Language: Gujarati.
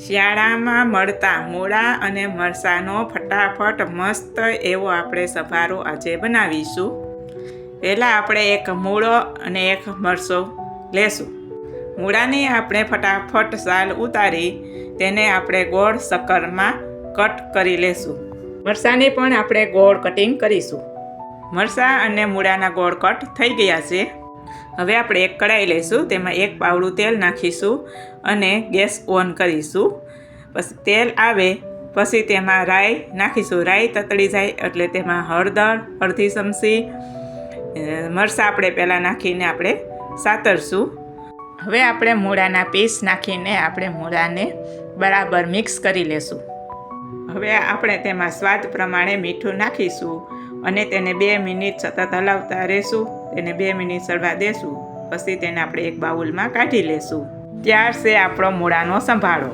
શિયાળામાં મળતા મૂળા અને મરસાનો ફટાફટ મસ્ત એવો આપણે સભારો આજે બનાવીશું. પહેલાં આપણે એક મૂળો અને એક મરસો લેશું. મૂળાની આપણે ફટાફટ સાલ ઉતારી તેને આપણે ગોળ શક્કરમાં કટ કરી લેશું. મરસાની પણ આપણે ગોળ કટિંગ કરીશું. મરસા અને મૂળાના ગોળ કટ થઈ ગયા છે. હવે આપણે એક કડાઈ લઈશું, તેમાં એક પાવડું તેલ નાખીશું અને ગેસ ઓન કરીશું. પછી તેલ આવે, પછી તેમાં રાઈ નાખીશું. રાઈ તતડી જાય એટલે તેમાં હળદર, અડધી ચમચી મરચાં આપણે પહેલાં નાખીને આપણે સાતરશું. હવે આપણે મૂળાના પીસ નાખીને આપણે મૂળાને બરાબર મિક્સ કરી લેશું. હવે આપણે તેમાં સ્વાદ પ્રમાણે મીઠું નાખીશું. અને તેને બે મિનિટ સતત હલાવતા રહેશું, તેને બે મિનિટ સળવા દેશું, પછી તેને આપણે એક બાઉલમાં કાઢી લેશું. ત્યાર છે આપણો મૂળાનો સંભાળો.